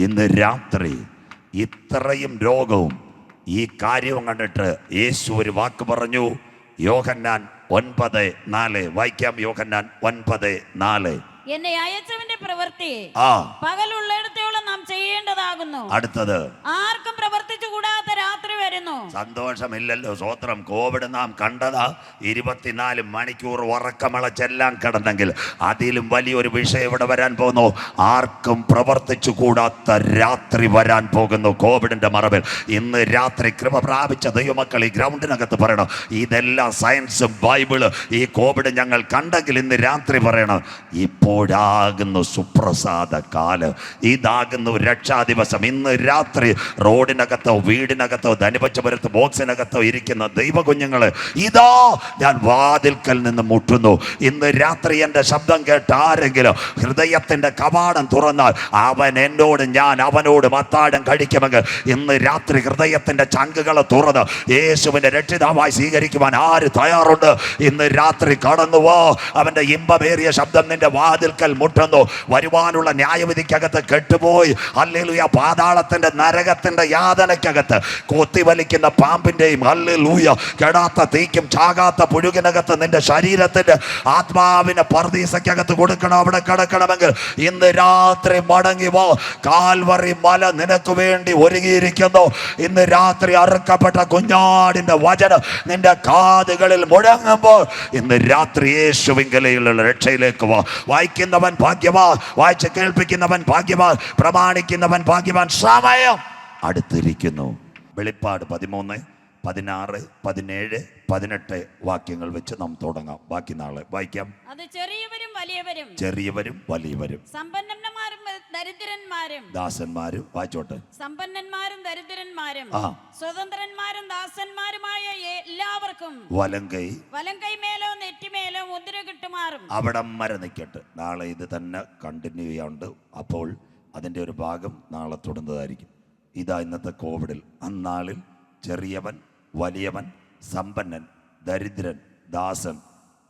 ഇന്ന് രാത്രി ഇത്രയും രോഗവും ഈ കാര്യവും കണ്ടിട്ട് യേശു ഒരു വാക്ക് പറഞ്ഞു. യോഹന്നാൻ ഒൻപത് നാല് വായിക്കാം. യോഹന്നാൻ ഒൻപത് നാല്. എന്നെ അയച്ചവന്റെ പ്രവൃത്തി. പകലുള്ളിടത്തോളം നാം ചെയ്യേണ്ടതാകുന്നു. അടുത്തത്. ആർക്കും പ്രവർത്തിച്ചു കൂടാത്ത രാത്രി വരുന്നു. സന്തോഷമില്ലല്ലോ സ്വോത്രം കോവിഡ് നാം കണ്ടതാ. ഇരുപത്തിനാല് മണിക്കൂർ ഉറക്കമിളച്ചെല്ലാം കിടന്നെങ്കിൽ അതിലും വലിയൊരു വിഷയം ഇവിടെ വരാൻ പോകുന്നു. ആർക്കും പ്രവർത്തിച്ചു കൂടാത്ത രാത്രി വരാൻ പോകുന്നു കോവിഡിന്റെ മറവിൽ. ഇന്ന് രാത്രി കൃപ പ്രാപിച്ച ദൈവമക്കൾ ഈ ഗ്രൗണ്ടിനകത്ത് പറയണം. ഇതെല്ലാം സയൻസും ബൈബിൾ ഈ കോവിഡ് ഞങ്ങൾ കണ്ടെങ്കിൽ ഇന്ന് രാത്രി പറയണം. ഇപ്പോഴാകുന്നു സുപ്രസാദ കാലം. ഇതാകുന്നു രക്ഷാ ദിവസം. ഇന്ന് രാത്രി റോഡിനകത്തോ വീടിനകത്തോ ധനുപച്ചപുരത്ത് ബോക്സിനകത്തോ ഇരിക്കുന്ന ദൈവ കുഞ്ഞുങ്ങൾ ഇതാ ഞാൻ വാതിൽക്കൽ നിന്ന് മുട്ടുന്നു. ഇന്ന് രാത്രി എന്റെ ശബ്ദം കേട്ട് ആരെങ്കിലും ഹൃദയത്തിന്റെ കവാടം തുറന്നാൽ അവൻ എന്നോട് ഞാൻ അവനോട് മത്താടം കഴിക്കുമെങ്കിൽ ഇന്ന് രാത്രി ഹൃദയത്തിന്റെ ചങ്കുകളെ തുറന്ന് യേശുവിന്റെ രക്ഷിതാവായി സ്വീകരിക്കുവാൻ ആര് തയ്യാറുണ്ട്? ഇന്ന് രാത്രി കടന്നുവോ. അവന്റെ ഇമ്പമേറിയ ശബ്ദം നിന്റെ വാതിൽക്കൽ മുട്ടുന്നു. വരുവാനുള്ള ന്യായവിധിക്കകത്ത് കെട്ടുപോയി. അല്ലേലൂയ പാതാളത്തിന്റെ നരകത്തിന്റെ യാതനയ്ക്കകത്ത് കൊത്തിവലിക്കുന്ന പാമ്പിന്റെയും അല്ലേലൂയ കെടാത്ത തീക്കും ചാകാത്ത പുഴുകിനകത്ത് നിന്റെ ശരീരത്തിന്റെ ആത്മാവിനെ പർദീസയ്ക്കകത്ത് കൊടുക്കണം അവിടെ കിടക്കണമെങ്കിൽ. ഇന്ന് രാത്രി മടങ്ങി പോ കാൽവറി മല നിനക്ക് വേണ്ടി ഒരുങ്ങിയിരിക്കുന്നു. ഇന്ന് രാത്രി അറുക്കപ്പെട്ട കുഞ്ഞാടിന്റെ വചനം നിന്റെ കാതുകളിൽ മുഴങ്ങുമ്പോൾ ഇന്ന് രാത്രി യേശുവിങ്കലയിലുള്ള രക്ഷയിലേക്ക് വാ. വായിക്കുന്നവൻ ഭാഗ്യവാൻ വായിച്ച് കേൾപ്പിക്കുന്നവൻ ഭാഗ്യവാൻ പ്രമാണിക്കുന്നവൻ ഭാഗ്യവാൻ. സമയം അടുത്തിരിക്കുന്നു. വെളിപ്പാട് പതിമൂന്ന്. പതിനാറ് പതിനേഴ് പതിനെട്ട് വാക്യങ്ങൾ വെച്ച് നാം തുടങ്ങാം. ബാക്കി നാളെ വായിക്കാം. അത് ചെറിയവരും വലിയവരും. ചെറിയവരും വലിയവരും. സമ്പന്നന്മാരും ദരിദ്രന്മാരും. ദാസന്മാരും വായിച്ചോട്ടെ. സമ്പന്നന്മാരും ദരിദ്രന്മാരും. സ്വതന്ത്രന്മാരും ദാസന്മാരുമായ എല്ലാവർക്കും വലങ്കൈ. വലങ്കൈ മേലോ നെറ്റിമേലോ മുദ്ര കിട്ടുമാറും. അവിടെ വരെ നിൽക്കട്ടെ നാളെ ഇത് തന്നെ കണ്ടിന്യൂ ചെയ്യാണ്ട് അപ്പോൾ അതിന്റെ ഒരു ഭാഗം നാളെ തുടർന്നതായിരിക്കും ഇതാ ഇന്നത്തെ കോവിഡിൽ. അന്നാളിൽ ചെറിയവൻ വലിയവൻ സമ്പന്നൻ ദരിദ്രൻ ദാസൻ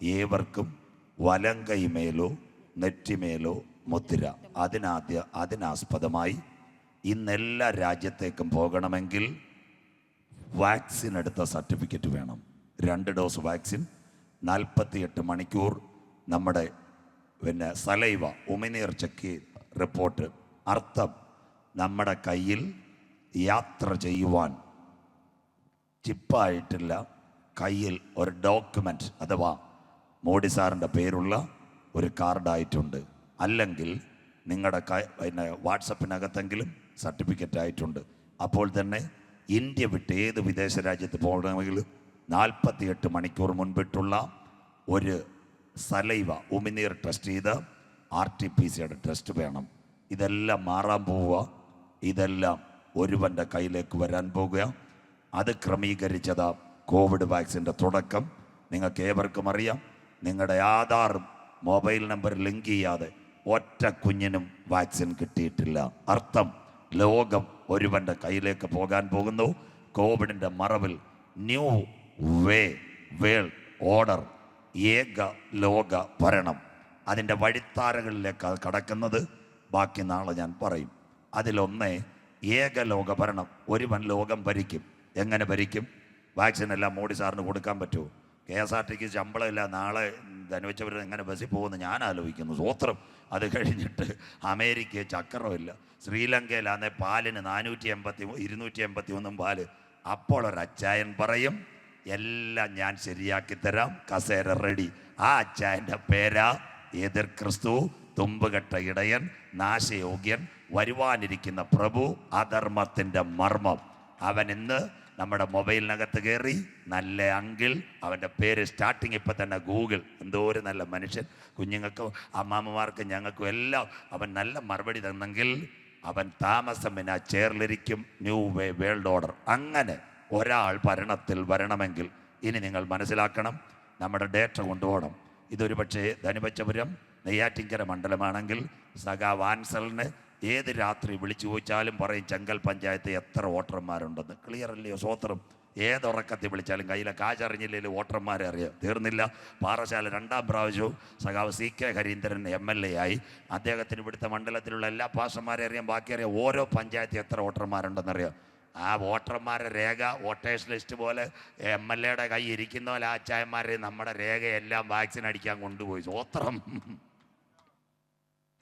ഏവർക്കും വലങ്കൈമേലോ നെറ്റിമേലോ മുദ്ര അതിനാദ്യ അതിനാസ്പദമായി ഇന്നെല്ലാ രാജ്യത്തേക്കും പോകണമെങ്കിൽ വാക്സിൻ എടുത്ത സർട്ടിഫിക്കറ്റ് വേണം. രണ്ട് ഡോസ് വാക്സിൻ നാൽപ്പത്തിയെട്ട് മണിക്കൂർ നമ്മുടെ പിന്നെ സലൈവ ഉമിനീർ ചെക്ക് റിപ്പോർട്ട്. അർത്ഥം നമ്മുടെ കയ്യിൽ യാത്ര ചെയ്യുവാൻ ചിപ്പായിട്ടില്ല. കയ്യിൽ ഒരു ഡോക്യുമെന്റ് അഥവാ മോഡി സാറിന്റെ പേരുള്ള ഒരു കാർഡായിട്ടുണ്ട് അല്ലെങ്കിൽ നിങ്ങളുടെ പിന്നെ വാട്സപ്പിനകത്തെങ്കിലും സർട്ടിഫിക്കറ്റ് ആയിട്ടുണ്ട്. അപ്പോൾ തന്നെ ഇന്ത്യ വിട്ട് ഏത് വിദേശ രാജ്യത്ത് പോകണമെങ്കിലും നാൽപ്പത്തിയെട്ട് മണിക്കൂർ മുൻപിട്ടുള്ള ഒരു സലൈവ ഉമിനീർ ടെസ്റ്റ് ചെയ്ത് ആർ ടി പി സിയുടെ ടെസ്റ്റ് വേണം. ഇതെല്ലാം മാറാൻ പോവുക. ഇതെല്ലാം ഒരുവന്റെ കയ്യിലേക്ക് വരാൻ പോകുക അത് ക്രമീകരിച്ചത് കോവിഡ് വാക്സിന്റെ തുടക്കം. നിങ്ങൾക്ക് ഏവർക്കും അറിയാം. നിങ്ങളുടെ ആധാർ മൊബൈൽ നമ്പർ ലിങ്ക് ചെയ്യാതെ ഒറ്റ കുഞ്ഞിനും വാക്സിൻ കിട്ടിയിട്ടില്ല. അർത്ഥം ലോകം ഒരുവന്റെ കയ്യിലേക്ക് പോകാൻ പോകുന്നു. കോവിഡിന്റെ മറവിൽ ന്യൂ വേ വേൾഡ് ഓർഡർ ഏക ലോക ഭരണം. അതിന്റെ വഴിത്താരകളിലേക്ക് കടക്കുന്നത് ബാക്കി നാളെ ഞാൻ പറയും. അതിലൊന്നേ ഏക ലോക ഭരണം ഒരുവൻ ലോകം ഭരിക്കും. എങ്ങനെ ഭരിക്കും? വാക്സിൻ എല്ലാം മോഡി സാറിന് കൊടുക്കാൻ പറ്റുമോ? കെ എസ് ആർ ടിക്ക് ശമ്പളമില്ല നാളെ ധനുവച്ചവർ എങ്ങനെ ബസ്സിൽ പോകുമെന്ന് ഞാൻ ആലോചിക്കുന്നു. സ്വോത്രം അത് കഴിഞ്ഞിട്ട് അമേരിക്ക ചക്രമില്ല. ശ്രീലങ്കയിലാന്നെ പാലിന് നാനൂറ്റി എൺപത്തി ഇരുന്നൂറ്റി എൺപത്തി ഒന്നും പാൽ. അപ്പോൾ ഒരു അച്ചായൻ പറയും എല്ലാം ഞാൻ ശരിയാക്കി തരാം. കസേര റെഡി. ആ അച്ചായന്റെ പേരാ എതിർ ക്രിസ്തു. തുമ്പുകെട്ട ഇടയൻ നാശയോഗ്യൻ വരുവാനിരിക്കുന്ന പ്രഭു അധർമ്മത്തിന്റെ മർമ്മം. അവൻ ഇന്ന് നമ്മുടെ മൊബൈലിനകത്ത് കയറി നല്ല അങ്കിൾ അവന്റെ പേര് സ്റ്റാർട്ടിങ് ഇപ്പം തന്നെ ഗൂഗിൾ. എന്തോ ഒരു നല്ല മനുഷ്യൻ. കുഞ്ഞുങ്ങൾക്കും അമ്മാമ്മമാർക്കും ഞങ്ങൾക്കും എല്ലാം അവൻ നല്ല മറുപടി തന്നെങ്കിൽ അവൻ താമസം പിന്നെ ചേർലിരിക്കും ന്യൂ വേ വേൾഡ് ഓർഡർ അങ്ങനെ ഒരാൾ ഭരണത്തിൽ വരണമെങ്കിൽ ഇനി നിങ്ങൾ മനസ്സിലാക്കണം നമ്മുടെ ഡേറ്റ കൊണ്ടുപോകണം. ഇതൊരു പക്ഷേ ധനുപച്ചപുരം നെയ്യാറ്റിങ്കര മണ്ഡലമാണെങ്കിൽ സഖാ വാൻസലിന് ഏത് രാത്രി വിളിച്ചു ചോദിച്ചാലും പറയും ചെങ്കൽ പഞ്ചായത്ത് എത്ര വോട്ടർമാരുണ്ടെന്ന്. ക്ലിയർ അല്ലയോ സ്വോത്രം? ഏതുറക്കത്തിൽ വിളിച്ചാലും കയ്യിലെ കാശറിഞ്ഞില്ലെങ്കിൽ വോട്ടർമാരെ അറിയാം. തീർന്നില്ല. പാറശാല രണ്ടാം പ്രാവശ്യവും സഖാവ് C K Harindran M L A ആയി. അദ്ദേഹത്തിന് ഇവിടുത്തെ മണ്ഡലത്തിലുള്ള എല്ലാ പാഷന്മാരെ അറിയാം. ബാക്കി അറിയാം ഓരോ പഞ്ചായത്തിൽ എത്ര വോട്ടർമാരുണ്ടെന്നറിയാം ആ വോട്ടർമാരുടെ രേഖ വോട്ടേഴ്സ് ലിസ്റ്റ് പോലെ എം എൽ എയുടെ കൈ ഇരിക്കുന്ന പോലെ ആ അച്ചായന്മാരെ നമ്മുടെ രേഖയെല്ലാം വാക്സിൻ അടിക്കാൻ കൊണ്ടുപോയി. സ്വോത്രം.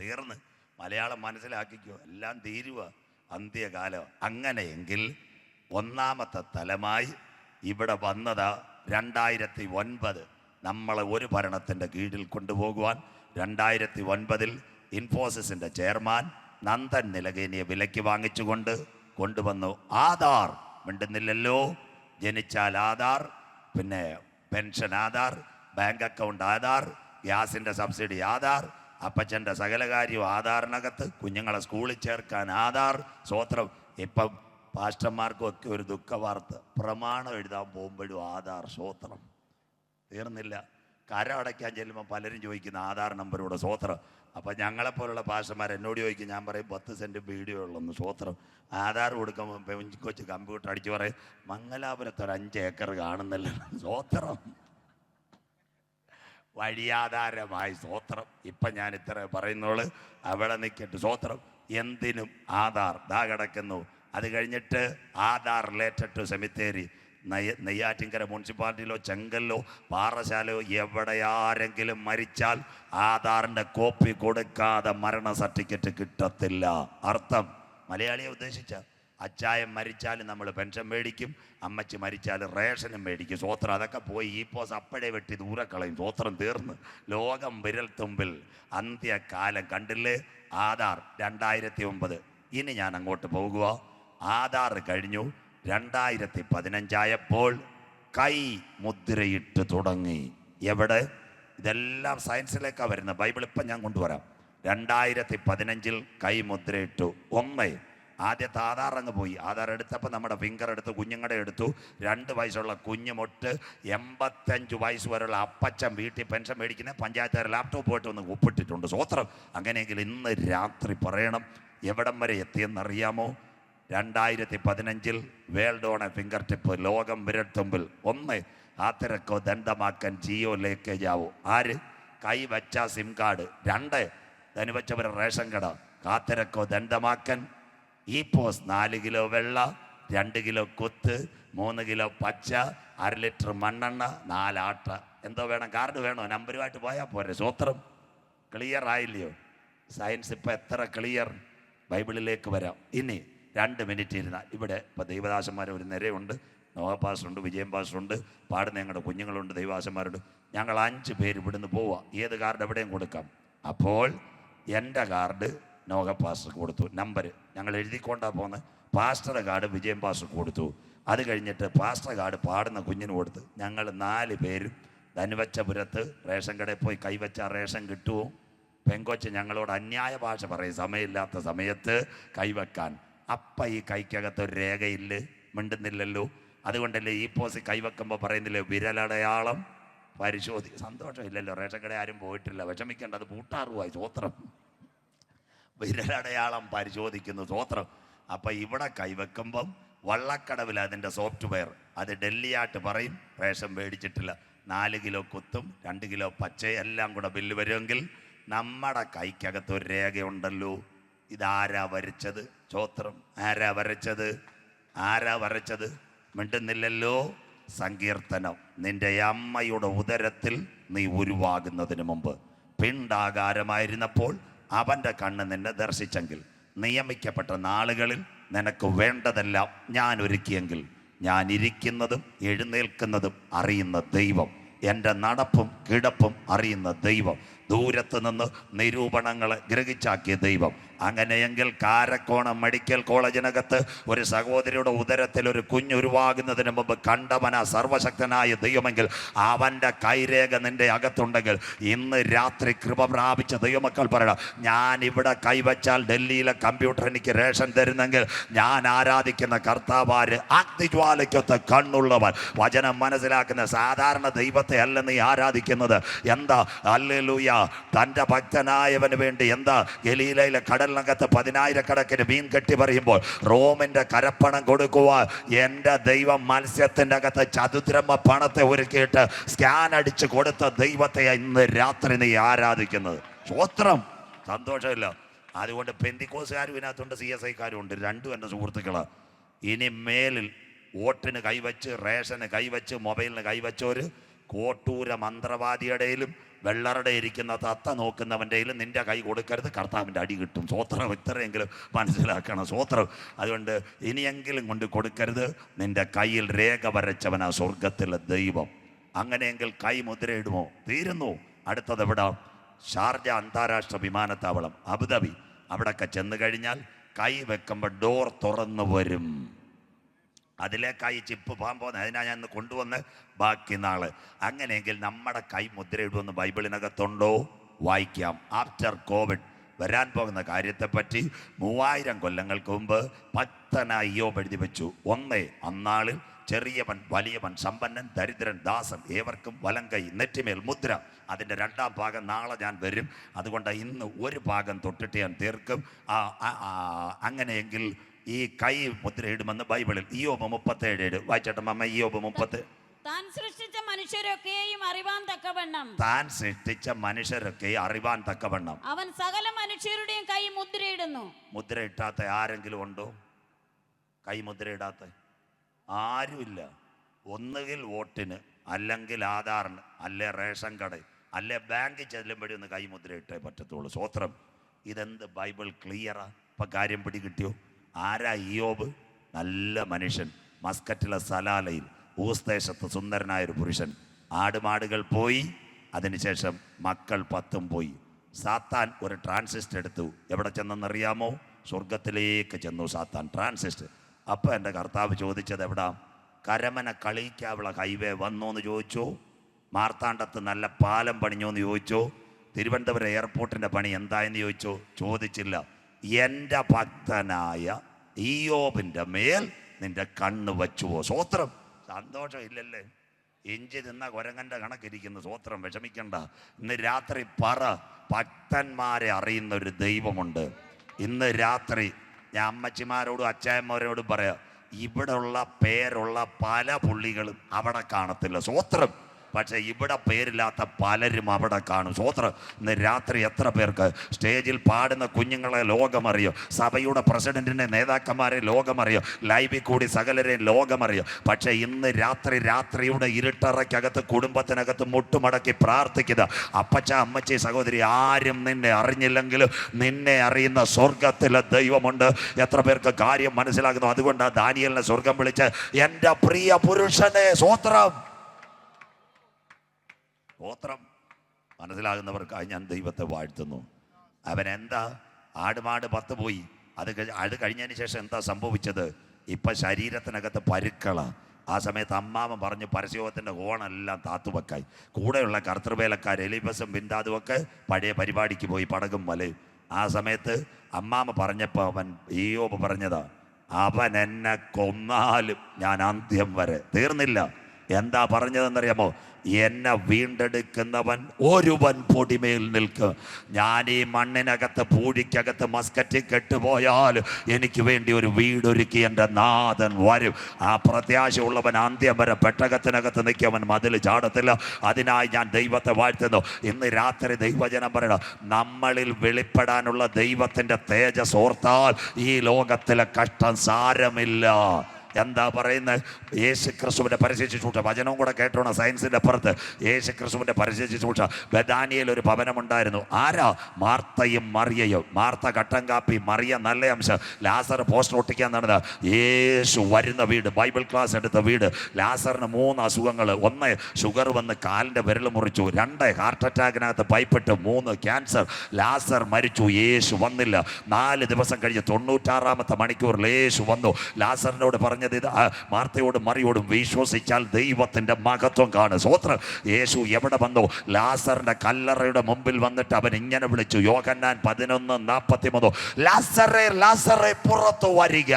തീർന്ന്. മലയാളം മനസ്സിലാക്കിക്കോ. എല്ലാം തീരുവ അന്ത്യകാലം. അങ്ങനെയെങ്കിൽ ഒന്നാമത്തെ തലമായി ഇവിടെ വന്നത് രണ്ടായിരത്തി ഒൻപത് നമ്മളെ ഒരു ഭരണത്തിന്റെ കീഴിൽ കൊണ്ടുപോകുവാൻ രണ്ടായിരത്തി ഒൻപതിൽ ഇൻഫോസിസിന്റെ ചെയർമാൻ നന്ദൻ നിലകേനിയെ വിലയ്ക്ക് വാങ്ങിച്ചുകൊണ്ട് കൊണ്ടുവന്നു. ആധാർ മിണ്ടുന്നില്ലല്ലോ. ജനിച്ചാൽ ആധാർ പിന്നെ pension Aadhaar bank account Aadhaar ഗ്യാസിന്റെ സബ്സിഡി ആധാർ അപ്പച്ചന്റെ സകല കാര്യവും ആധാറിനകത്ത് കുഞ്ഞുങ്ങളെ സ്കൂളിൽ ചേർക്കാൻ ആധാർ സ്വോത്രം. ഇപ്പം പാസ്റ്റർമാർക്കൊക്കെ ഒരു ദുഃഖ വാർത്ത പ്രമാണം എഴുതാൻ പോകുമ്പോഴും ആധാർ സ്വോത്രം. തീർന്നില്ല. കര അടയ്ക്കാൻ ചെല്ലുമ്പോൾ പലരും ചോദിക്കുന്ന ആധാർ നമ്പറൂടെ സ്വോത്രം? അപ്പം ഞങ്ങളെപ്പോലുള്ള പാസ്റ്റർമാർ എന്നോട് ചോദിക്കും ഞാൻ പറയും പത്ത് സെന്റ് വീഡിയോ ഉള്ളൊന്ന് സ്വോത്രം. ആധാർ കൊടുക്കുമ്പോൾ കൊച്ച് കമ്പ്യൂട്ടർ അടിച്ച് പറയും മംഗലാപുരത്ത് ഒരു അഞ്ച് ഏക്കർ കാണുന്നില്ല? സ്വോത്രം. വഴിയാധാരമായി സ്വോത്രം ഇപ്പം ഞാൻ ഇത്ര പറയുന്നോൾ അവിടെ നിൽക്കട്ടെ. സ്വോത്രം എന്തിനും ആധാർ ദാ കിടക്കുന്നു. അത് കഴിഞ്ഞിട്ട് ആധാർ റിലേറ്റഡ് ടു സെമിത്തേരി നെയ്യ നെയ്യാറ്റിങ്കര മുനിസിപ്പാലിറ്റിയിലോ ചെങ്കല്ലോ പാറശാലയോ എവിടെ ആരെങ്കിലും മരിച്ചാൽ ആധാറിന്റെ കോപ്പി കൊടുക്കാതെ മരണ സർട്ടിഫിക്കറ്റ് കിട്ടത്തില്ല. അർത്ഥം. മലയാളിയെ ഉദ്ദേശിച്ച. അച്ചായൻ മരിച്ചാലും നമ്മൾ പെൻഷൻ മേടിക്കും അമ്മച്ചി മരിച്ചാൽ റേഷനും മേടിക്കും. സ്വോത്രം അതൊക്കെ പോയി ഈ പോസ് അപ്പോഴേ വെട്ടി ദൂരെ കളയും. സ്വോത്രം തീർന്ന്. ലോകം വിരൽ തുമ്പിൽ അന്ത്യകാലം കണ്ടില്ലേ? ആധാർ രണ്ടായിരത്തി ഒമ്പത് ഇനി ഞാൻ അങ്ങോട്ട് പോകുക ആധാർ കഴിഞ്ഞു. രണ്ടായിരത്തി പതിനഞ്ചായപ്പോൾ കൈ മുദ്രയിട്ട് തുടങ്ങി. എവിടെ? ഇതെല്ലാം സയൻസിലേക്കാണ് വരുന്നത്. ബൈബിൾ ഇപ്പം ഞാൻ കൊണ്ടുവരാം. രണ്ടായിരത്തി പതിനഞ്ചിൽ കൈ മുദ്രയിട്ടു. ഒന്ന് ആദ്യത്തെ ആധാർ അങ്ങ് പോയി. ആധാർ എടുത്തപ്പോൾ നമ്മുടെ ഫിംഗർ എടുത്ത് കുഞ്ഞുങ്ങളുടെ എടുത്തു. രണ്ട് വയസ്സുള്ള കുഞ്ഞുമൊട്ട് എൺപത്തഞ്ച് വയസ്സ് വരെയുള്ള അപ്പച്ചൻ വീട്ടിൽ പെൻഷൻ മേടിക്കുന്ന പഞ്ചായത്തുകാർ ലാപ്ടോപ്പ് പോയിട്ട് ഒന്ന് ഒപ്പിട്ടിട്ടുണ്ട്. സ്വത്രം അങ്ങനെയെങ്കിൽ ഇന്ന് രാത്രി പറയണം എവിടം വരെ എത്തിയെന്നറിയാമോ? രണ്ടായിരത്തി പതിനഞ്ചിൽ വേൾഡ് എ ഫിംഗർ ടിപ്പ് ലോകം വിരൽത്തുമ്പിൽ. ഒന്ന് ആത്തിരക്കോ ദന്തമാക്കാൻ ജിയോ ലേക്കേജ് ആവൂ? ആര്? കൈ വച്ച സിം കാർഡ് രണ്ട് ധനുവച്ചവരെ റേഷൻ കട. കാത്തിരക്കോ ദന്തമാക്കൻ? ഈ പോസ് നാല് കിലോ വെള്ള രണ്ട് കിലോ കൊത്ത് മൂന്ന് കിലോ പച്ച അര ലിറ്റർ മണ്ണെണ്ണ നാലാട്ട എന്തോ വേണം? കാർഡ് വേണോ? നമ്പരുമായിട്ട് പോയാൽ പോരെ. സൂത്രം. ക്ലിയർ ആയില്ലയോ? സയൻസ് ഇപ്പം എത്ര ക്ലിയർ ബൈബിളിലേക്ക് വരാം. ഇനി രണ്ട് മിനിറ്റ് ഇരുന്ന. ഇവിടെ ഇപ്പോൾ ദൈവദാസന്മാർ ഒരു നിരയുണ്ട്. നോവ പാസ്റ്ററുണ്ട് വിജയൻ പാസ്റ്ററുണ്ട് പാടുന്ന ഞങ്ങളുടെ കുഞ്ഞുങ്ങളുണ്ട് ദൈവദാസന്മാരുണ്ട്. ഞങ്ങൾ അഞ്ച് പേര് ഇവിടുന്ന് പോവുക ഏത് കാർഡ് എവിടെയും കൊടുക്കാം. അപ്പോൾ എന്റെ കാർഡ് നോഗ പാസ്റ്റർക്ക് കൊടുത്തു. നമ്പർ ഞങ്ങൾ എഴുതിക്കൊണ്ടാ പോകുന്നത് പാസ്റ്ററുടെ കാർഡ് വിജയൻ പാസ്റ്റർക്ക് കൊടുത്തു. അത് കഴിഞ്ഞിട്ട് പാസ്റ്റർ കാർഡ് പാടുന്ന കുഞ്ഞിന് കൊടുത്ത്. ഞങ്ങൾ നാല് പേരും ധനുവച്ചപുരത്ത് റേഷൻ കടയിൽ പോയി കൈവച്ച റേഷൻ കിട്ടുമോ പെങ്കൊച്ച് ഞങ്ങളോട് അന്യായ ഭാഷ പറയും. സമയമില്ലാത്ത സമയത്ത് കൈവെക്കാൻ. അപ്പം ഈ കൈക്കകത്ത് ഒരു രേഖയില്ല? മിണ്ടുന്നില്ലല്ലോ. അതുകൊണ്ടല്ലേ ഈ പോസ് കൈവെക്കുമ്പോൾ പറയുന്നില്ലേ വിരലടയാളം പരിശോധി സന്തോഷമില്ലല്ലോ. റേഷൻ കട ആരും പോയിട്ടില്ല. വിഷമിക്കേണ്ട. അത് പൂട്ടാറുമായി സ്വോത്രം വിരലടയാളം പരിശോധിക്കുന്നു സ്വോത്രം അപ്പം ഇവിടെ കൈവെക്കുമ്പം വള്ളക്കടവിൽ അതിന്റെ സോഫ്റ്റ്വെയർ അത് ഡൽഹിയായിട്ട് പറയും റേഷൻ മേടിച്ചിട്ടില്ല. നാല് കിലോ കുത്തും രണ്ട് കിലോ പച്ചയെല്ലാം കൂടെ ബില്ല് വരുമെങ്കിൽ നമ്മുടെ കൈക്കകത്ത് ഒരു രേഖയുണ്ടല്ലോ. ഇതാരാ വരച്ചത്? ചോത്രം ആരാ വരച്ചത്? ആരാ വരച്ചത്? മിണ്ടുന്നില്ലല്ലോ. സങ്കീർത്തനം. നിന്റെ അമ്മയുടെ ഉദരത്തിൽ നീ ഉരുവാകുന്നതിന് മുമ്പ്. പിണ്ടാകാരമായിരുന്നപ്പോൾ അവന്റെ കണ്ണ് നിന്നെ ദർശിച്ചെങ്കിൽ നിയമിക്കപ്പെട്ട നാളുകളിൽ നിനക്ക് വേണ്ടതെല്ലാം ഞാൻ ഒരുക്കിയെങ്കിൽ ഞാൻ ഇരിക്കുന്നതും എഴുന്നേൽക്കുന്നതും അറിയുന്ന ദൈവം എന്റെ നടപ്പും കിടപ്പും അറിയുന്ന ദൈവം. ദൂരത്ത് നിന്ന് നിരൂപണങ്ങൾ ഗ്രഹിച്ചാക്കിയ ദൈവം. അങ്ങനെയെങ്കിൽ കാരക്കോണം മെഡിക്കൽ കോളേജിനകത്ത് ഒരു സഹോദരിയുടെ ഉദരത്തിൽ ഒരു കുഞ്ഞുരുവാകുന്നതിന് മുമ്പ് കണ്ടവന സർവശക്തനായ ദൈവമെങ്കിൽ അവന്റെ കൈരേഖ നിന്റെ അകത്തുണ്ടെങ്കിൽ ഇന്ന് രാത്രി കൃപ പ്രാപിച്ച ദൈവമക്കൾ പറയണം ഞാൻ ഇവിടെ കൈവച്ചാൽ ഡൽഹിയിലെ കമ്പ്യൂട്ടർ എനിക്ക് റേഷൻ തരുന്നെങ്കിൽ ഞാൻ ആരാധിക്കുന്ന കർത്താവാര് അഗ്നിജ്വാലയ്ക്കൊത്ത് കണ്ണുള്ളവൻ. വചനം മനസ്സിലാക്കുന്ന സാധാരണ ദൈവത്തെ അല്ല നീ ആരാധിക്കുന്നത്. എന്താ? അല്ലെലൂയ തന്റെ ഭക്തനായവന് വേണ്ടി എന്താ ഗലീലയിലെ കടലിനകത്ത് പതിനായിരക്കണക്കിന് മീൻ കെട്ടി പറയുമ്പോൾ റോമിന്റെ കരപ്പണം കൊടുക്കുക എന്റെ ദൈവം മത്സ്യത്തിന്റെ അകത്ത് ചതുദ്രമ പണത്തെ ഒരുക്കിയിട്ട് സ്കാൻ അടിച്ച് കൊടുത്ത ദൈവത്തെ ഇന്ന് രാത്രി നീ ആരാധിക്കുന്നത്. സ്വത്രം സന്തോഷമില്ല. അതുകൊണ്ട് പെന്തിക്കോസുകാരും ഇതിനകത്തുണ്ട് സി എസ് ഐക്കാരും ഉണ്ട്. രണ്ടും എന്റെ സുഹൃത്തുക്കളാണ് ഇനി മേലിൽ വോട്ടിന് കൈവച്ച് റേഷന് കൈവച്ച് മൊബൈലിന് കൈവച്ചവർ കോട്ടൂര മന്ത്രവാദിയുടെയിലും വെള്ളറുടെ ഇരിക്കുന്ന തത്ത നോക്കുന്നവന്റെയിലും നിന്റെ കൈ കൊടുക്കരുത്. കർത്താവിന്റെ അടി കിട്ടും. സ്വോത്രം ഇത്രയെങ്കിലും മനസ്സിലാക്കണം. സ്വോത്രം അതുകൊണ്ട് ഇനിയെങ്കിലും കൊണ്ട് കൊടുക്കരുത്. നിന്റെ കയ്യിൽ രേഖ വരച്ചവനാ സ്വർഗത്തിലെ ദൈവം. അങ്ങനെയെങ്കിൽ കൈ മുദ്രയിടുമോ? തീരുന്നു. അടുത്തത് എവിടെ? ഷാർജ അന്താരാഷ്ട്ര വിമാനത്താവളം അബുദാബി. അവിടെയൊക്കെ ചെന്ന് കഴിഞ്ഞാൽ കൈ വെക്കുമ്പോൾ ഡോർ തുറന്നു വരും. അതിലേക്കായി ചിപ്പ് പോകാൻ പോകുന്നത്. അതിനാ ഞാൻ കൊണ്ടുവന്ന് ബാക്കി നാൾ. അങ്ങനെയെങ്കിൽ നമ്മുടെ കൈ മുദ്രയിടുമെന്ന് ബൈബിളിനകത്തുണ്ടോ? വായിക്കാം. ആഫ്റ്റർ കോവിഡ് വരാൻ പോകുന്ന കാര്യത്തെപ്പറ്റി മൂവായിരം കൊല്ലങ്ങൾക്ക് മുമ്പ് ഭക്തനായി യോബ് എഴുതി വെച്ചു. ഒന്നേ അന്നാളിൽ ചെറിയവൻ വലിയവൻ സമ്പന്നൻ ദരിദ്രൻ ദാസൻ ഏവർക്കും വലം കൈ നെറ്റിമേൽ മുദ്ര. അതിന്റെ രണ്ടാം ഭാഗം നാളെ ഞാൻ വരും. അതുകൊണ്ട് ഇന്ന് ഒരു ഭാഗം തൊട്ടിട്ട് ഞാൻ തീർക്കും. അങ്ങനെയെങ്കിൽ ഈ കൈ മുദ്രയിടുമെന്ന് ബൈബിളിൽ ഇയോബ് മുപ്പത്തേഴ് ഏഴ്. വായിച്ചേട്ടൻ അമ്മ ഇയോബ് മുപ്പത്ത്. താൻ സൃഷ്ടിച്ച മനുഷ്യരൊക്കെയും അറിവാൻ തക്കവണ്ണം. താൻ സൃഷ്ടിച്ച മനുഷ്യരൊക്കെ അറിവാൻ തക്കവണ്ണം. അവൻ സകല മനുഷ്യരുടെയും കൈ മുദ്രയിടുന്നു. മുദ്ര ഇട്ടാത്ത ആരെങ്കിലും ഉണ്ടോ? കൈ മുദ്ര ഇടാത്ത ആരുമില്ല. ഒന്നുകിൽ വോട്ടിന് അല്ലെങ്കിൽ ആധാറിന് അല്ലെ റേഷൻ കട അല്ലെ ബാങ്കിൽ ചെല്ലുമ്പോഴേ ഒന്ന് കൈ മുദ്ര ഇട്ടേ പറ്റത്തുള്ളൂ. സ്വോത്രം. ഇതെന്ത് ബൈബിൾ ക്ലിയറാ? ഇപ്പൊ കാര്യം പിടികിട്ടിയോ? ആരാ ഇയോബ് നല്ല മനുഷ്യൻ. മസ്കറ്റിലെ സലാലയിൽ ഊസ്ദേശത്ത് സുന്ദരനായ ഒരു പുരുഷൻ. ആടുമാടുകൾ പോയി അതിനുശേഷം മക്കൾ പത്തും പോയി. സാത്താൻ ഒരു ട്രാൻസിസ്റ്റ് എടുത്തു. എവിടെ ചെന്നെന്നറിയാമോ? സ്വർഗത്തിലേക്ക് ചെന്നു സാത്താൻ ട്രാൻസിസ്റ്റ്. അപ്പം എന്റെ കർത്താവ് ചോദിച്ചത് എവിടാ? കരമന കളിക്കാവുള്ള ഹൈവേ വന്നോ എന്ന് ചോദിച്ചു? മാർത്താണ്ഡത്ത് നല്ല പാലം പണിഞ്ഞോ എന്ന് ചോദിച്ചു? തിരുവനന്തപുരം എയർപോർട്ടിന്റെ പണി എന്തായെന്ന് ചോദിച്ചു? ചോദിച്ചില്ല. എന്റെ ഭക്തനായ ഈയോബിന്റെ മേൽ നിന്റെ കണ്ണ് വച്ചുവോ. സ്വോത്രം സന്തോഷം ഇല്ലല്ലേ ഇഞ്ചി നിന്ന കുരങ്ങന്റെ കണക്കിരിക്കുന്നു. സ്വോത്രം വിഷമിക്കണ്ട. ഇന്ന് രാത്രി പറ. ഭക്തന്മാരെ അറിയുന്ന ഒരു ദൈവമുണ്ട്. ഇന്ന് രാത്രി ഞാൻ അമ്മച്ചിമാരോടും അച്ചായന്മാരോടും പറയാം ഇവിടെ ഉള്ള പേരുള്ള പല പുള്ളികളും അവിടെ കാണത്തില്ല. സ്വോത്രം പക്ഷേ ഇവിടെ പേരില്ലാത്ത പലരും അവിടെ കാണും. സ്വോത്ര ഇന്ന് രാത്രി എത്ര പേർക്ക് സ്റ്റേജിൽ പാടുന്ന കുഞ്ഞുങ്ങളെ ലോകമറിയോ? സഭയുടെ പ്രസിഡന്റിനെ നേതാക്കന്മാരെ ലോകമറിയോ? ലൈവിൽ കൂടി സകലരെയും ലോകമറിയോ? പക്ഷേ ഇന്ന് രാത്രി രാത്രിയുടെ ഇരുട്ടറയ്ക്കകത്ത് കുടുംബത്തിനകത്ത് മുട്ടുമടക്കി പ്രാർത്ഥിക്കുക. അപ്പച്ച അമ്മച്ചി സഹോദരി ആരും നിന്നെ അറിഞ്ഞില്ലെങ്കിലും നിന്നെ അറിയുന്ന സ്വർഗത്തിലെ ദൈവമുണ്ട്. എത്ര പേർക്ക് കാര്യം മനസ്സിലാകുന്നു? അതുകൊണ്ടാണ് ദാനിയലിനെ സ്വർഗം വിളിച്ച് എന്റെ പ്രിയ പുരുഷനെ സ്വോത്രം സ്തോത്രം മനസ്സിലാകുന്നവർക്കായി ഞാൻ ദൈവത്തെ വാഴ്ത്തുന്നു. അവൻ എന്താ ആടുമാട് പത്ത് പോയി. അത് അത് കഴിഞ്ഞതിന് ശേഷം എന്താ സംഭവിച്ചത്? ഇപ്പം ശരീരത്തിനകത്ത് പരുക്കള. ആ സമയത്ത് അമ്മാവൻ പറഞ്ഞു പരസ്യോഗത്തിന്റെ ഓണെല്ലാം താത്തുവക്കായി. കൂടെയുള്ള കർത്തൃവേലക്കാർ എലിബസും ബിന്ദാതുമൊക്കെ പഴയ പരിപാടിക്ക് പോയി പടകും മലയും ആ സമയത്ത് അമ്മാമ പറഞ്ഞപ്പോൾ അവൻ ഈയോബ് പറഞ്ഞതാ അവൻ എന്നെ കൊന്നാലും ഞാൻ അന്ത്യം വരെ. തീർന്നില്ല. എന്താ പറഞ്ഞതെന്നറിയാമോ? എന്നെ വീണ്ടെടുക്കുന്നവൻ ഒരുവൻ പൊടിമേൽ നിൽക്കും. ഞാൻ ഈ മണ്ണിനകത്ത് പൂഴിക്കകത്ത് മസ്കറ്റിൽ കെട്ടുപോയാൽ എനിക്ക് വേണ്ടി ഒരു വീടൊരുക്കി എന്റെ നാഥൻ വരും. ആ പ്രത്യാശയുള്ളവൻ അന്ത്യം വരെ പെട്ടകത്തിനകത്ത് നിൽക്കവൻ മതിൽ ചാടത്തില്ല. അതിനായി ഞാൻ ദൈവത്തെ വാഴ്ത്തുന്നു. ഇന്ന് രാത്രി ദൈവജനം പറയണം നമ്മളിൽ വെളിപ്പെടാനുള്ള ദൈവത്തിന്റെ തേജസ് ഓർത്താൽ ഈ ലോകത്തിലെ കഷ്ടം സാരമില്ല. എന്താ പറയുന്നത് യേശു ക്രിസ്തുവിന്റെ പരിശീലിച്ചൂട്ട വചനവും കൂടെ കേട്ടോണം സയൻസിന്റെ അപ്പുറത്ത്. യേശു ക്രിസ്തുവിന്റെ പരിശീലിച്ചൂട്ട ബദാനിയിൽ ഒരു ഭവനമുണ്ടായിരുന്നു. ആരാ? മാർത്തയും മറിയയും. മാർത്ത കട്ടൻ കാപ്പി മറിയ നല്ല അംശം. ലാസർ പോസ്റ്റർ ഒട്ടിക്കാൻ നടന്നത് യേശു വരുന്ന വീട്. ബൈബിൾ ക്ലാസ് എടുത്ത വീട്. ലാസറിന് മൂന്ന് അസുഖങ്ങൾ ഒന്ന് ഷുഗർ വന്ന് കാലിന്റെ വിരൽ മുറിച്ചു. രണ്ട് ഹാർട്ട് അറ്റാക്കിനകത്ത് പൈപ്പിട്ട്. മൂന്ന് ക്യാൻസർ. ലാസർ മരിച്ചു. യേശു വന്നില്ല. നാല് ദിവസം കഴിഞ്ഞ് തൊണ്ണൂറ്റാറാമത്തെ മണിക്കൂറിൽ യേശു വന്നു. ലാസറിനോട് പറഞ്ഞത് ആ, മാർത്തയോടും മറിയോടും വിശ്വസിച്ചാൽ ദൈവത്തിന്റെ മഹത്വം കാണും. സ്വോത്രം യേശു എവിടെ വന്നു? ലാസറിന്റെ കല്ലറയുടെ മുമ്പിൽ വന്നിട്ട് അവൻ ഇങ്ങനെ വിളിച്ചു. യോഗന്നാൻ പതിനൊന്ന് നാൽപ്പത്തി മൂന്നോ ലാസറെ ലാസറെ പുറത്തു വരിക.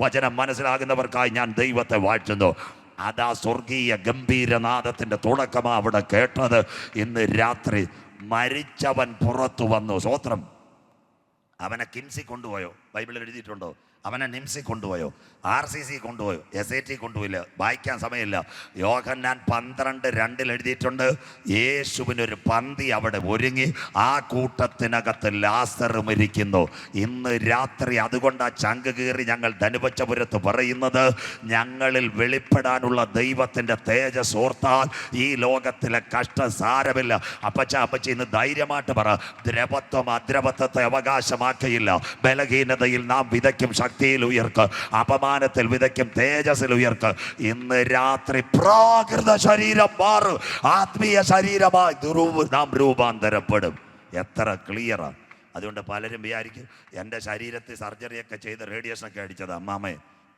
വചനം മനസ്സിലാകുന്നവർക്കായി ഞാൻ ദൈവത്തെ വാഴ്ത്തുന്നു. അതാ സ്വർഗീയ ഗംഭീരനാഥത്തിന്റെ തുടക്കമാണ് അവിടെ കേട്ടത്. ഇന്ന് രാത്രി മരിച്ചവൻ പുറത്തു വന്നു. സ്വോത്രം അവനെ കിംസി കൊണ്ടുപോയോ? ബൈബിളിൽ എഴുതിയിട്ടുണ്ടോ? അവനെ നിംസി കൊണ്ടുപോയോ? ആർ സി സി കൊണ്ടുപോയി എസ് ഐ ടി കൊണ്ടുപോയില്ല വായിക്കാൻ സമയമില്ല. യോഹന്നാൻ പന്ത്രണ്ട് രണ്ടിൽ എഴുതിയിട്ടുണ്ട് യേശുവിനൊരു പന്തി അവിടെ ഒരുങ്ങി ആ കൂട്ടത്തിനകത്ത് ലാസറും ഇരിക്കുന്നു ഇന്ന് രാത്രി അതുകൊണ്ട് ആ ചങ്ക് കീറി ഞങ്ങൾ ധനുപച്ചപുരത്ത് പറയുന്നത് ഞങ്ങളിൽ വെളിപ്പെടാനുള്ള ദൈവത്തിന്റെ തേജസ് ഓർത്താൽ ഈ ലോകത്തിലെ കഷ്ടം സാരമില്ല. അപ്പച്ച അപ്പച്ച ഇന്ന് ധൈര്യമായിട്ട് പറ ദ്രവത്വം അദ്രവത്വത്തെ അവകാശമാക്കിയില്ല ബലഹീനതയിൽ നാം വിതയ്ക്കും ശക്തിയിൽ ഉയർക്ക് അപമാനത്തിൽ വിതയ്ക്കും തേജസ്സിൽ ഉയർക്ക്. ഇന്ന് രാത്രി പ്രാകൃത ശരീരം മാറും. ആത്മീയ ശരീരമായി ദുരൂപ നാം രൂപാന്തരപ്പെടും. എത്ര ക്ലിയറാണ് അതുകൊണ്ട് പലരും വിചാരിക്കും എന്റെ ശരീരത്തിൽ സർജറിയൊക്കെ ചെയ്ത് റേഡിയേഷനൊക്കെ അടിച്ചത്. അമ്മാമേ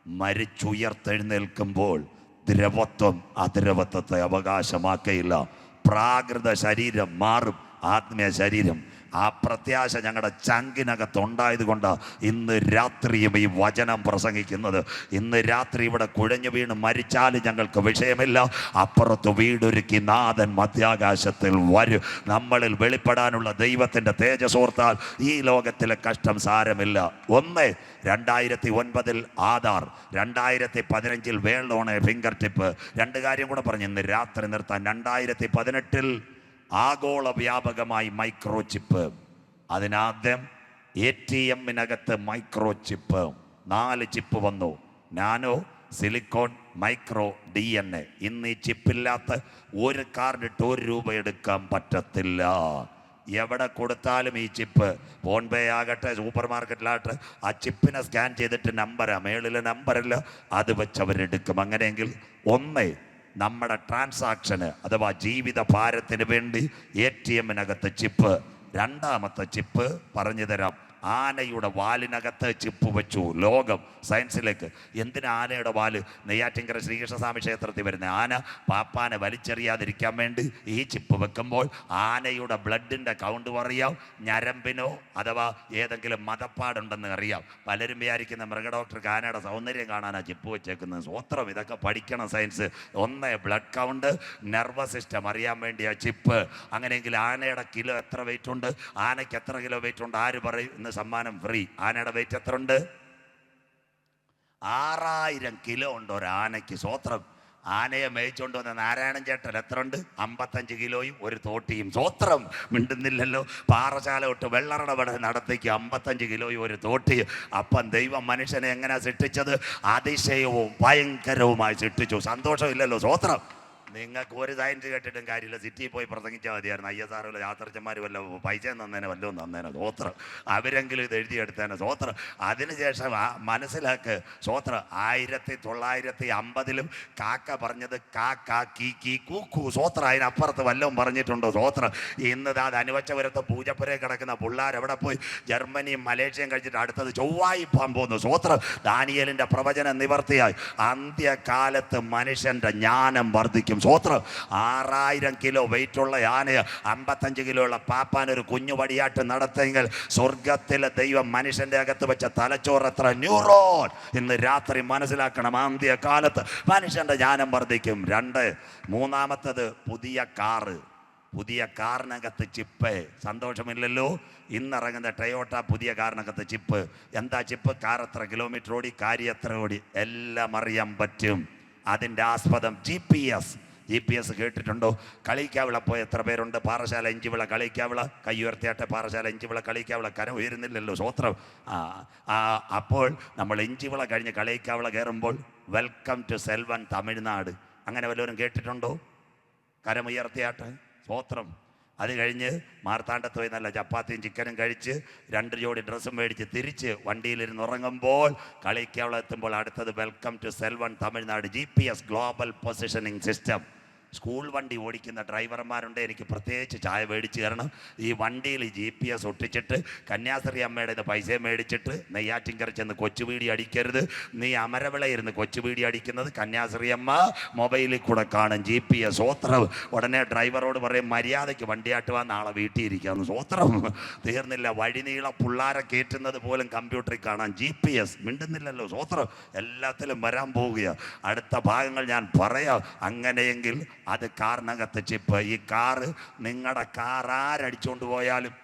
മരിച്ചുയർത്തെഴുന്നേൽക്കുമ്പോൾ ദ്രവത്വം അദ്രവത്വത്തെ അവകാശമാക്കയില്ല. പ്രാകൃത ശരീരം മാറും. ആത്മീയ ശരീരം ആ പ്രത്യാശ ഞങ്ങളുടെ ചങ്കിനകത്ത് ഉണ്ടായത് കൊണ്ട് ഇന്ന് രാത്രിയും ഈ വചനം പ്രസംഗിക്കുന്നത്. ഇന്ന് രാത്രി ഇവിടെ കുഴഞ്ഞു വീണ് മരിച്ചാലും ഞങ്ങൾക്ക് വിഷയമില്ല. അപ്പുറത്ത് വീടൊരുക്കി നാഥൻ മധ്യാകാശത്തിൽ വരും. നമ്മളിൽ വെളിപ്പെടാനുള്ള ദൈവത്തിന്റെ തേജസോർത്താൽ ഈ ലോകത്തിലെ കഷ്ടം സാരമില്ല. ഒന്ന് രണ്ടായിരത്തി ഒൻപതിൽ ആധാർ രണ്ടായിരത്തി പതിനഞ്ചിൽ വേൾഡ് ഓണേ ഫിംഗർ ടിപ്പ്. രണ്ട് കാര്യം കൂടെ പറഞ്ഞു ഇന്ന് രാത്രി നിർത്താൻ. രണ്ടായിരത്തി പതിനെട്ടിൽ ആഗോള വ്യാപകമായി മൈക്രോ ചിപ്പ് അതിനാദ്യം എ ടി എമ്മിനകത്ത് മൈക്രോ ചിപ്പ് നാല് ചിപ്പ് വന്നു. Nano silicon micro D N A ഇന്ന് ഈ ചിപ്പില്ലാത്ത ഒരു കാർഡ് ഇട്ട് ഒരു രൂപ എടുക്കാൻ പറ്റത്തില്ല. എവിടെ കൊടുത്താലും ഈ ചിപ്പ്. ഫോൺ പേ ആകട്ടെ സൂപ്പർ മാർക്കറ്റിലാകട്ടെ ആ ചിപ്പിനെ സ്കാൻ ചെയ്തിട്ട് നമ്പരാണ് മേളിലെ നമ്പറില്ല അത് വെച്ച് അവരെടുക്കും. അങ്ങനെയെങ്കിൽ ഒന്ന് നമ്മുടെ ട്രാൻസാക്ഷന് അഥവാ ജീവിത ഭാരത്തിന് വേണ്ടി എ ടി എമ്മിനകത്ത് ചിപ്പ് രണ്ടാമത്തെ ചിപ്പ് പറഞ്ഞു തരാം. ആനയുടെ വാലിനകത്ത് ചിപ്പ് വെച്ചു. ലോകം സയൻസിലേക്ക്. എന്തിനാ ആനയുടെ വാൽ? നെയ്യാറ്റിങ്കര ശ്രീകൃഷ്ണസ്വാമി ക്ഷേത്രത്തിൽ വരുന്ന ആന പാപ്പാനെ വലിച്ചെറിയാതിരിക്കാൻ വേണ്ടി ഈ ചിപ്പ് വെക്കുമ്പോൾ ആനയുടെ ബ്ലഡിന്റെ കൗണ്ട് അറിയാം ഞരമ്പിനോ അഥവാ ഏതെങ്കിലും മതപ്പാടുണ്ടെന്ന് അറിയാം. പലരും വിചാരിക്കുന്ന മൃഗഡോക്ടർക്ക് ആനയുടെ സൗന്ദര്യം കാണാനാണ് ചിപ്പ് വെച്ചേക്കുന്നത്. സ്വത്രം ഇതൊക്കെ പഠിക്കണം സയൻസ്. ഒന്ന് ബ്ലഡ് കൗണ്ട് നെർവസ് സിസ്റ്റം അറിയാൻ വേണ്ടിയ ചിപ്പ്. അങ്ങനെയെങ്കിൽ ആനയുടെ കിലോ എത്ര വെയിറ്റ് ഉണ്ട്? ആനയ്ക്ക് എത്ര കിലോ വെയിറ്റ് ഉണ്ട്? ആര് പറയും? സമ്മാനം ഫ്രീ. ആനയുടെ വെയിറ്റ് എത്ര ഉണ്ട് ആറായിരം കിലോ ഉണ്ട് ഒരു ആനയ്ക്ക്. സ്വത്രം. ആനയെ മേയിച്ചുകൊണ്ട് വന്ന നാരായണൻ ചേട്ടൻ എത്ര ഉണ്ട് അമ്പത്തഞ്ച് കിലോയും ഒരു തോട്ടിയും. സ്വത്രം. മിണ്ടുന്നില്ലല്ലോ. പാറശാല തൊട്ട് വെള്ളറടപട നടത്തിക്ക് അമ്പത്തഞ്ച് കിലോയും ഒരു തോട്ടിയും. അപ്പം ദൈവം മനുഷ്യനെ എങ്ങനെ സൃഷ്ടിച്ചത്? അതിശയവും ഭയങ്കരവുമായി സൃഷ്ടിച്ചു. സന്തോഷമില്ലല്ലോ. സ്വത്രം. നിങ്ങൾക്ക് ഒരു സയൻസ് കേട്ടിട്ടും കാര്യമില്ല. സിറ്റിയിൽ പോയി പ്രസംഗിച്ചാൽ മതിയായിരുന്നു. ഐ എസ് ആറുകൾ യാത്രച്ചന്മാർ വല്ല പൈസ തന്നേനെ വല്ലതും തന്നേനെ. സ്വോത്രം. അവരെങ്കിലും ഇത് എഴുതിയെടുത്തേനെ സ്വോത്രം. അതിനുശേഷം ആ മനസ്സിലാക്ക് സ്വോത്രം ആയിരത്തി തൊള്ളായിരത്തി അമ്പതിലും കാക്ക പറഞ്ഞത് കാ കാ കീ കീ. സ്വോത്രം അതിനപ്പുറത്ത് വല്ലതും പറഞ്ഞിട്ടുണ്ടോ? സ്വോത്രം. ഇന്ന് അത് അനുവച്ചപുരത്ത് പൂജപ്പുരയിൽ കിടക്കുന്ന പിള്ളേർ എവിടെ പോയി? ജർമ്മനിയും മലേഷ്യയും കഴിച്ചിട്ട് അടുത്തത് ചൊവ്വായി പോകാൻ പോകുന്നു. സ്വോത്രം. ദാനിയലിന്റെ പ്രവചനം നിവർത്തിയായി. അന്ത്യകാലത്ത് മനുഷ്യന്റെ ജ്ഞാനം വർദ്ധിക്കും. സ്വോത്രം ആറായിരം കിലോ വെയിറ്റുള്ള ആനയെ അമ്പത്തഞ്ച് കിലോ ഉള്ള പാപ്പാൻ ഒരു കുഞ്ഞു വടിയാട്ട് നടത്തെങ്കിൽ സ്വർഗത്തിലെ ദൈവം മനുഷ്യന്റെ അകത്ത് വെച്ച തലച്ചോറ് എത്ര ന്യൂറോൺ? ഇന്ന് രാത്രി മനസ്സിലാക്കണം. അന്ത്യകാലത്ത് മനുഷ്യന്റെ ജ്ഞാനം വർദ്ധിക്കും. രണ്ട് മൂന്നാമത്തത് പുതിയ കാറ്. പുതിയ കാറിനകത്ത് ചിപ്പ്. സന്തോഷമില്ലല്ലോ? ഇന്നിറങ്ങുന്ന ടയോട്ട പുതിയ കാറിനകത്ത് ചിപ്പ്. എന്താ ചിപ്പ്? കാർ എത്ര കിലോമീറ്റർ ഓടി കാര്യം എത്ര ഓടി? എല്ലാം അറിയാൻ പറ്റും. അതിന്റെ ആസ്പദം G P S G P S കേട്ടിട്ടുണ്ടോ? കളിക്കാവിള പോയ എത്ര പേരുണ്ട്? പാറശാല ഇഞ്ചിവിള കളിക്കാവിള കൈ ഉയർത്തിയാട്ടെ പാറശാല ഇഞ്ചിവിള കളിക്കാവിള കര ഉയരുന്നില്ലല്ലോ സ്വത്രം. ആ അപ്പോൾ നമ്മൾ ഇഞ്ചിവിള കഴിഞ്ഞ് കളിക്കാവിള കയറുമ്പോൾ വെൽക്കം ടു സെൽവൻ തമിഴ്നാട് അങ്ങനെ വല്ലവരും കേട്ടിട്ടുണ്ടോ? കരമുയർത്തിയാട്ടെ സ്വോത്രം. അത് കഴിഞ്ഞ് മാർത്താണ്ഡത്ത് പോയി നല്ല ചപ്പാത്തിയും ചിക്കനും കഴിച്ച് രണ്ട് ജോഡി ഡ്രസ്സും മേടിച്ച് തിരിച്ച് വണ്ടിയിലിരുന്ന് ഉറങ്ങുമ്പോൾ കളിക്കവള എത്തുമ്പോൾ അടുത്തത് welcome to സെൽവൺ Tamil Nadu G P S global positioning system school വണ്ടി ഓടിക്കുന്ന ഡ്രൈവർമാരുണ്ട്. എനിക്ക് പ്രത്യേകിച്ച് ചായ മേടിച്ച് തരണം. ഈ വണ്ടിയിൽ ജി പി എസ് ഒട്ടിച്ചിട്ട് കന്യാസ്ത്രീ അമ്മയുടെ പൈസ മേടിച്ചിട്ട് നെയ്യാറ്റിങ്കർ ചെന്ന് കൊച്ചുവീടി അടിക്കരുത്. നീ അമരവിള ഇരുന്ന് കൊച്ചുവീടി അടിക്കുന്നത് കന്യാസ്ത്രീ അമ്മ. മൊബൈലിൽ കൂടെ കാണും ജി പി എസ് സോത്രം ഉടനെ ഡ്രൈവറോട് പറയും മര്യാദയ്ക്ക് വണ്ടിയാട്ടുവാൻ നാളെ വീട്ടിൽ ഇരിക്കാമെന്ന് സ്വോത്രം തീർന്നില്ല. വഴിനീള പിള്ളാരെ കയറ്റുന്നത് പോലും കമ്പ്യൂട്ടറിൽ കാണാം ജി പി എസ് മിണ്ടുന്നില്ലല്ലോ. സ്വോത്രം എല്ലാത്തിലും വരാൻ പോവുകയാണ് അടുത്ത ഭാഗങ്ങൾ ഞാൻ പറയാം. അങ്ങനെയെങ്കിൽ അത് കാറിനകത്ത് ചിപ്പ് ഈ കാറ് നിങ്ങളുടെ കാർ ആരടിച്ചുകൊണ്ട് പോയാലും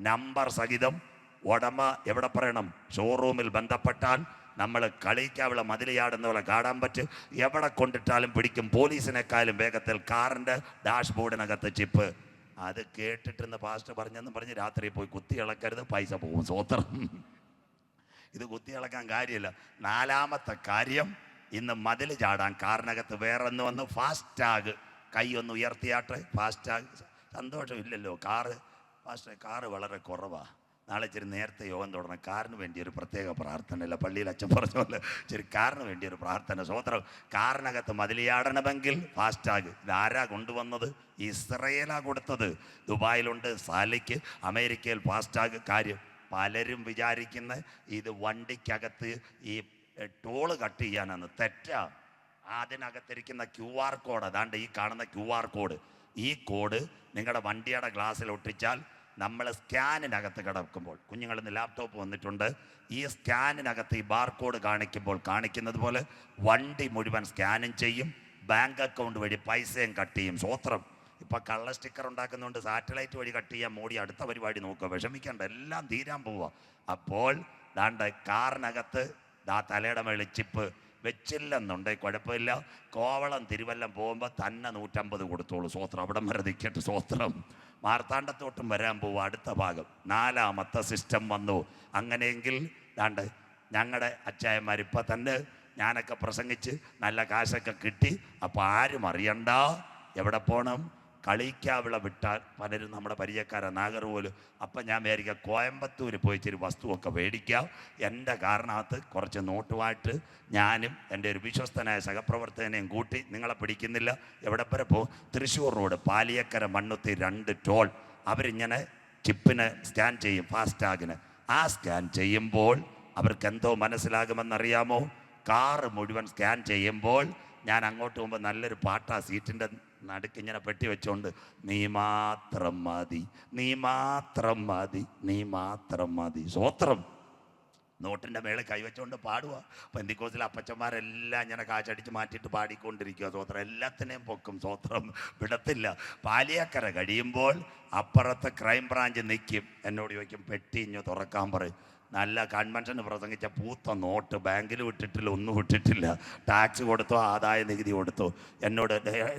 നമ്പർ സഹിതം ഉടമ എവിടെ പറയണം? ഷോറൂമിൽ ബന്ധപ്പെട്ടാൽ നമ്മൾ കളിക്കാവിളെ പോലെ കാണാൻ പറ്റും. എവിടെ കൊണ്ടിട്ടാലും പിടിക്കും. പോലീസിനെക്കാളും വേഗത്തിൽ കാറിന്റെ ഡാഷ് ബോർഡിനകത്ത് ചിപ്പ് അത് കേട്ടിട്ടെന്ന് പാസ്റ്റർ പറഞ്ഞെന്ന് പറഞ്ഞ് രാത്രി പോയി കുത്തി ഇളക്കരുത്. പൈസ പോകും. സ്വോത്രം ഇത് കുത്തി ഇളക്കാൻ കാര്യമില്ല. നാലാമത്തെ കാര്യം ഇന്ന് മതിൽ ചാടാൻ കാറിനകത്ത് വേറെ ഒന്ന് വന്ന് ഫാസ്റ്റാഗ്. കൈ ഒന്ന് ഉയർത്തിയാട്ടെ ഫാസ്റ്റാഗ്. സന്തോഷമില്ലല്ലോ കാറ് ഫാസ്റ്റ് കാറ് വളരെ കുറവാണ് നാളെ ഇച്ചിരി നേരത്തെ യോഗം തുടങ്ങണം. കാറിന് വേണ്ടി ഒരു പ്രത്യേക പ്രാർത്ഥനയില്ല. പള്ളിയിൽ അച്ഛൻ പറഞ്ഞ പോലെ ഇച്ചിരി കാറിന് വേണ്ടി ഒരു പ്രാർത്ഥന. സ്വോത്രം കാറിനകത്ത് മതിലിയാടണമെങ്കിൽ ഫാസ്റ്റാഗ്. ഇതാരാ കൊണ്ടുവന്നത്? ഇസ്രയേലാ കൊടുത്തത്. ദുബായിലുണ്ട് സാലിക്ക് അമേരിക്കയിൽ ഫാസ്റ്റാഗ്. കാര്യം പലരും വിചാരിക്കുന്ന ഇത് വണ്ടിക്കകത്ത് ഈ ടോൾ കട്ട് ചെയ്യാനാണ്. തെറ്റാ. അതിനകത്തിരിക്കുന്ന ക്യു ആർ കോഡ് അതാണ്ട് ഈ കാണുന്ന ക്യു ആർ കോഡ്. ഈ കോഡ് നിങ്ങളുടെ വണ്ടിയുടെ ഗ്ലാസ്സിൽ ഒട്ടിച്ചാൽ നമ്മൾ സ്കാനിനകത്ത് കിടക്കുമ്പോൾ കുഞ്ഞുങ്ങൾ ഇന്ന് ലാപ്ടോപ്പ് വന്നിട്ടുണ്ട് ഈ സ്കാനിനകത്ത് ഈ ബാർ കോഡ് കാണിക്കുമ്പോൾ കാണിക്കുന്നത് പോലെ വണ്ടി മുഴുവൻ സ്കാനും ചെയ്യും ബാങ്ക് അക്കൗണ്ട് വഴി പൈസയും കട്ട് ചെയ്യും. സ്വോത്രം ഇപ്പം കള്ള സ്റ്റിക്കർ ഉണ്ടാക്കുന്നതുകൊണ്ട് സാറ്റലൈറ്റ് വഴി കട്ട് ചെയ്യാൻ മോടി അടുത്ത പരിപാടി നോക്കുക. വിഷമിക്കേണ്ട എല്ലാം തീരാൻ പോവുക അപ്പോൾ ദാണ്ട് കാറിനകത്ത് ദാ തലയുടെ മേളിൽ ചിപ്പ് വെച്ചില്ലെന്നുണ്ടെ. കുഴപ്പമില്ല. കോവളം തിരുവല്ലം പോകുമ്പോൾ തന്നെ നൂറ്റമ്പത് കൊടുത്തോളൂ. സ്വോത്രം. അവിടെ മരതിക്കട്ട് സ്വോത്രം. മാർത്താണ്ഡത്തോട്ടും വരാൻ പോവുക അടുത്ത ഭാഗം. നാലാമത്തെ സിസ്റ്റം വന്നു. അങ്ങനെയെങ്കിൽ ദാണ്ട് ഞങ്ങളുടെ അച്ചായന്മാർ ഇപ്പം തന്നെ ഞാനൊക്കെ പ്രസംഗിച്ച് നല്ല കാശൊക്കെ കിട്ടി. അപ്പോൾ ആരും അറിയണ്ട. എവിടെ പോകണം കളിക്കാവിള വിട്ടാൽ പലരും നമ്മുടെ പരിചയക്കാരാ. നാഗർകോൽ അപ്പം ഞാൻ വിചാരിക്കുക കോയമ്പത്തൂർ പോയി ഇച്ചിരി വസ്തുവൊക്കെ മേടിക്കാം. എന്റെ കാരണത്ത് കുറച്ച് നോട്ടുമായിട്ട് ഞാനും എന്റെ ഒരു വിശ്വസ്തനായ സഹപ്രവർത്തകനെയും കൂട്ടി നിങ്ങളെ പിടിക്കുന്നില്ല. എവിടെ വരെ പോകും? തൃശ്ശൂർ റോഡ് പാലിയക്കര മണ്ണുത്തി രണ്ട് ടോൾ. അവരിങ്ങനെ ചിപ്പിന് സ്കാൻ ചെയ്യും ഫാസ്റ്റാഗിന്. ആ സ്കാൻ ചെയ്യുമ്പോൾ അവർക്ക് എന്തോ മനസ്സിലാകുമെന്നറിയാമോ? കാറ് മുഴുവൻ സ്കാൻ ചെയ്യുമ്പോൾ ഞാൻ അങ്ങോട്ട് പോകുമ്പോൾ നല്ലൊരു പാട്ടാ സീറ്റിന്റെ നടുക്ക് ഇങ്ങനെ പെട്ടി വെച്ചോണ്ട് നീ മാത്രം മതി നീ മാത്രം മതി നീ മാത്രം മതി. സ്വോത്രം നോട്ടിന്റെ മേളിൽ കൈവച്ചുകൊണ്ട് പാടുക പെന്തിക്കോസിലെ അപ്പച്ചന്മാരെല്ലാം ഇങ്ങനെ കാശടിച്ച് മാറ്റിയിട്ട് പാടിക്കൊണ്ടിരിക്കുക സ്വോത്രം എല്ലാത്തിനെയും പൊക്കും. സ്വോത്രം വിടത്തില്ല. പാലിയക്കര കഴിയുമ്പോൾ അപ്പുറത്ത് ക്രൈം ബ്രാഞ്ച് നിൽക്കും എന്നോട് ചോദിക്കും പെട്ടി ഇഞ്ഞു തുറക്കാൻ പറയും. നല്ല കൺവെൻഷന് പ്രസംഗിച്ച പൂത്ത നോട്ട് ബാങ്കിൽ വിട്ടിട്ടില്ല ഒന്നും വിട്ടിട്ടില്ല. ടാക്സ് കൊടുത്തോ ആദായ നികുതി കൊടുത്തോ. എന്നോട്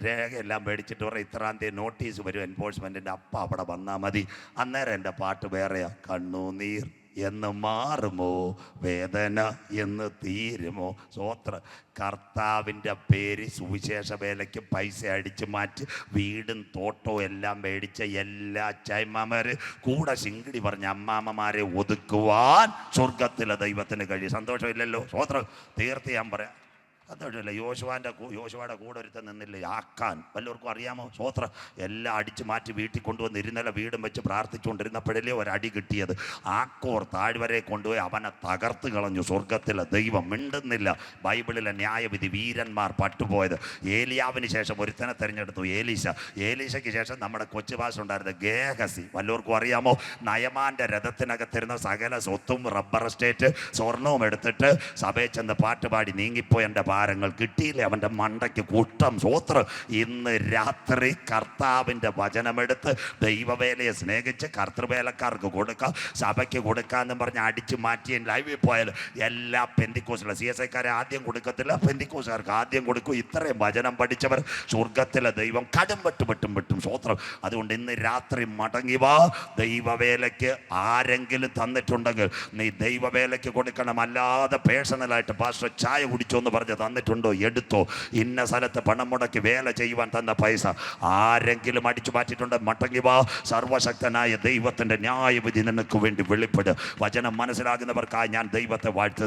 രേഖയെല്ലാം മേടിച്ചിട്ട് പറയും ഇത്രാം തീയതി നോട്ടീസ് വരും എൻഫോഴ്സ്മെന്റിന്റെ അപ്പ അവിടെ വന്നാൽ മതി. അന്നേരം എന്റെ പാട്ട് വേറെയാ. കണ്ണുനീർ എന്ന് മാറുമോ? വേദന എന്ന് തീരുമോ? സ്വോത്ര കർത്താവിന്റെ പേര് സുവിശേഷ വേലയ്ക്ക് പൈസ അടിച്ച് മാറ്റി വീടും തോട്ടവും എല്ലാം മേടിച്ച എല്ലാ അച്ചായ്മാമാര് കൂടെ ശിങ്കിടി പറഞ്ഞ അമ്മാമ്മമാരെ ഒതുക്കുവാൻ സ്വർഗത്തിലെ ദൈവത്തിന് കഴിയും. സന്തോഷമില്ലല്ലോ? സ്വോത്രം തീർത്ത് ഞാൻ പറയാം. സന്തോഷമില്ല യോശുവാന്റെ യോശുവയുടെ കൂടെ ഒരുത്തൻ നിന്നില്ല? ആക്കാൻ വല്ലവർക്കും അറിയാമോ? സ്വോത്ര എല്ലാം അടിച്ചു മാറ്റി വീട്ടിൽ കൊണ്ടുവന്ന് ഇരുന്നല്ല വീടും വെച്ച് പ്രാർത്ഥിച്ചുകൊണ്ടിരുന്നപ്പോഴല്ലേ ഒരടി കിട്ടിയത്. ആക്കോർ താഴ്വരെ കൊണ്ടുപോയി അവനെ തകർത്ത് കളഞ്ഞു. സ്വർഗത്തിലെ ദൈവം മിണ്ടുന്നില്ല. ബൈബിളിലെ ന്യായവിധി വീരന്മാർ പട്ടുപോയത്. ഏലിയാവിന് ശേഷം ഒരുത്തനെ തിരഞ്ഞെടുത്തു. ഏലീശ. ഏലീശയ്ക്ക് ശേഷം നമ്മുടെ കൊച്ചു ഭാഷ ഉണ്ടായിരുന്ന ഗേഹസി. വല്ലവർക്കും അറിയാമോ? നയമാന്റെ രഥത്തിനകത്തിരുന്ന സകല സ്വത്തും റബ്ബർ എസ്റ്റേറ്റ് സ്വർണവും എടുത്തിട്ട് സഭയിൽ ചെന്ന് പാട്ടുപാടി നീങ്ങിപ്പോയി എന്റെ ഭാരങ്ങൾ കിട്ടിയില്ലേ? അവന്റെ മണ്ടയ്ക്ക് കൂട്ടം സ്വോത്രം. ഇന്ന് രാത്രി കർത്താവിന്റെ വചനമെടുത്ത് ദൈവവേലയെ സ്നേഹിച്ച് കർത്തൃവേലക്കാർക്ക് കൊടുക്കാം. സഭയ്ക്ക് കൊടുക്കാന്ന് പറഞ്ഞ് അടിച്ചു മാറ്റി ലൈവിൽ പോയാൽ എല്ലാ പെന്തിക്കോസിലും സി എസ് ഐക്കാരെ ആദ്യം കൊടുക്കത്തില്ല. പെന്തിക്കോസുകാർക്ക് ആദ്യം കൊടുക്കും. ഇത്രയും വചനം പഠിച്ചവർ സ്വർഗത്തിലെ ദൈവം കടും വെട്ടും വെട്ടും വെട്ടും സ്വോത്രം. അതുകൊണ്ട് ഇന്ന് രാത്രി മടങ്ങി വാ. ദൈവവേലയ്ക്ക് ആരെങ്കിലും തന്നിട്ടുണ്ടെങ്കിൽ നീ ദൈവവേലയ്ക്ക് കൊടുക്കണം. അല്ലാതെ പേഴ്സണലായിട്ട് പാസ്റ്റർ ചായ കുടിച്ചോ എന്ന് പറഞ്ഞ് തന്നിട്ടുണ്ടോ? എടുത്തോ. ഇന്ന സ്ഥലത്ത് പണം മുടക്കി വേല ചെയ്യുവാൻ തന്ന പൈസ ആരെങ്കിലും അടിച്ചു മാറ്റിയിട്ടുണ്ട്? മടങ്ങി വാ. സർവശക്തനായ ദൈവത്തിന്റെ ന്യായവിധി നിനക്ക് വേണ്ടി വെളിപ്പെടുക വചനം മനസ്സിലാകുന്നവർക്കായി ഞാൻ ദൈവത്തെ വാഴ്ത്തുന്നു.